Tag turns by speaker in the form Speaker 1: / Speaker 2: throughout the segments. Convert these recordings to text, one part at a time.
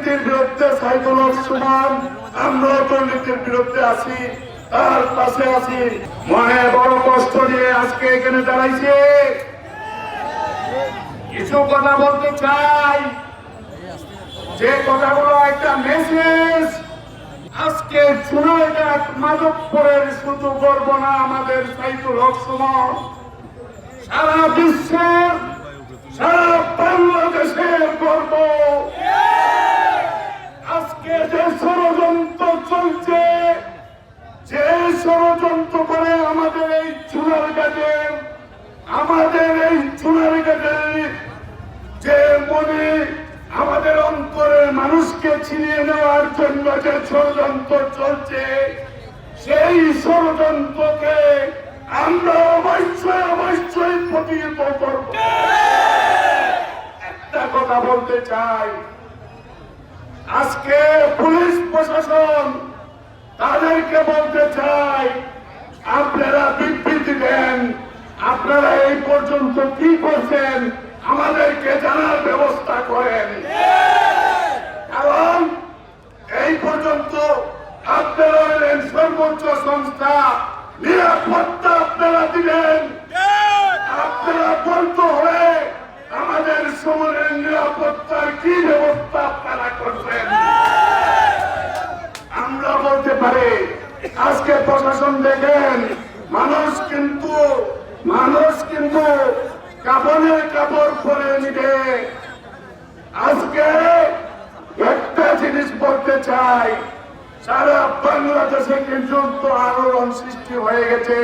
Speaker 1: দুর্নীতির বিরুদ্ধে সাইদুল হক সুমন আমরা দুর্নীতির বিরুদ্ধে আছি, তার পাশে আছি। মনে বড় কষ্ট নিয়ে আজকে এখানে দাঁড়াইছে। কিছু কথা বলতে চাই। যে কথাগুলো একটা মেসেজ আজকে চুনাইঘাট মাধবপুরের শুধু করব না আমাদের সাইদুল হক সুমন। সারা বিশ্বের, সারা বাংলাদেশের গর্ব আজকে যে ষড়যন্ত্র চলছে যে ষড়যন্ত্র করে আমাদের এই চুনার গাছে আমাদের এই চুনার গাছে যে মনে আমাদের অন্তরের মানুষকে ছিনিয়ে নেওয়ার জন্য যে ষড়যন্ত্র চলছে, সেই ষড়যন্ত্রকে আমরা অবশ্যই অবশ্যই প্রতিহত করব। একটা কথা বলতে চাই, আজকে পুলিশ প্রশাসন তাদেরকে বলতে চাই আপনারা বিবৃতি দেন। আপনারা এই পর্যন্ত কি করছেন? আমাদেরকে জানার ব্যবস্থা করেন। কারণ বলতে চাই। সারা বাংলাদেশে কিন্তু আলোড়ন সৃষ্টি হয়ে গেছে।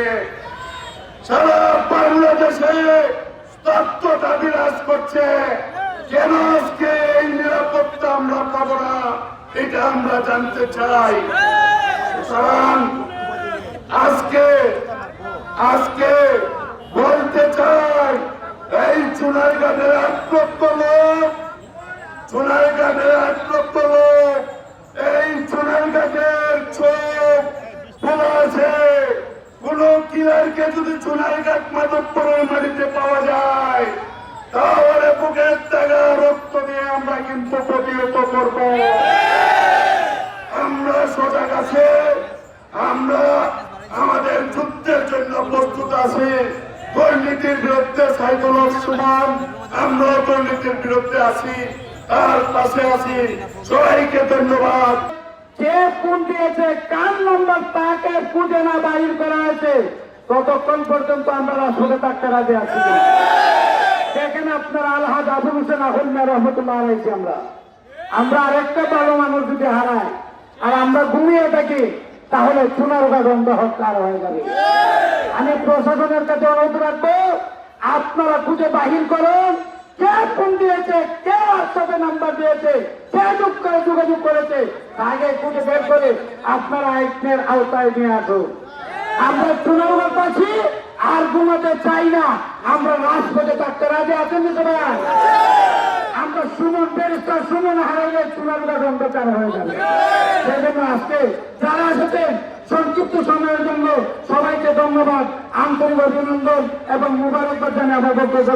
Speaker 1: সারা বাংলাদেশে স্তব্ধতা বিরাজ করছে। কেন আজকে এই নিরাপত্তা আমরা পাবো না? এটা আমরা জানতে চাই। আজকে আজকে বলতে চাই, এই চুনাই গানের কিলারকে যদি চুনাই গাছ মাদকপুরের মাটিতে পাওয়া যায়, তাহলে বুকের টাকা রক্ত দিয়ে আমরা কিন্তু প্রতিহত করব। আমরা সজাগ আছে, আমরা আমাদের যুদ্ধের জন্য প্রস্তুত আছি। দুর্নীতির বিরুদ্ধে সাইদুল হক সুমন আমরা দুর্নীতির বিরুদ্ধে আছি, তার পাশে আছি। সবাইকে ধন্যবাদ।
Speaker 2: কে ফোন দিয়েছে, কার নম্বর তাকে খুঁজে না বাহির করা হয়েছে? ততক্ষণ পর্যন্ত আমরা রাষ্ট্রকে থাকতে রাজি আছি। দেখেন আপনার আলহাজ আবুল হোসেন আহম্মা রহমতুল্লাহ রয়েছি আমরা। আমরা আরেকটা ভালো মানুষ যদি হারাই, আর আমরা ঘুমিয়ে থাকি, তাহলে সোনারগা গন্ধ হত্যার হয়ে যাবে। আমি প্রশাসনের কাছে অনুরোধ রাখব, আপনারা খুঁজে বাহির করুন, কে ফোন দিয়েছে, কে হোয়াটসঅ্যাপে নাম্বার দিয়েছে কে যোগ করে যোগাযোগ করেছে আগে খুঁজে বের করে আপনারা আইনের আওতায় নিয়ে আসুন। আমরা চুনারগড় পাচ্ছি আর ঘুমাতে চাই না। আমরা রাজপথে থাকতে রাজি আছেন না সবাই? আমরা সুমন ব্যারিস্টার সুমন হারাইলে চুনারগড় অন্ধকার হয়ে যাবে। সেজন্য আজকে যারা এসেছেন, সংক্ষিপ্ত সময়ের জন্য সবাইকে ধন্যবাদ। আন্তরিক অভিনন্দন এবং মুবারকবাদ জানিয়ে আমার বক্তব্য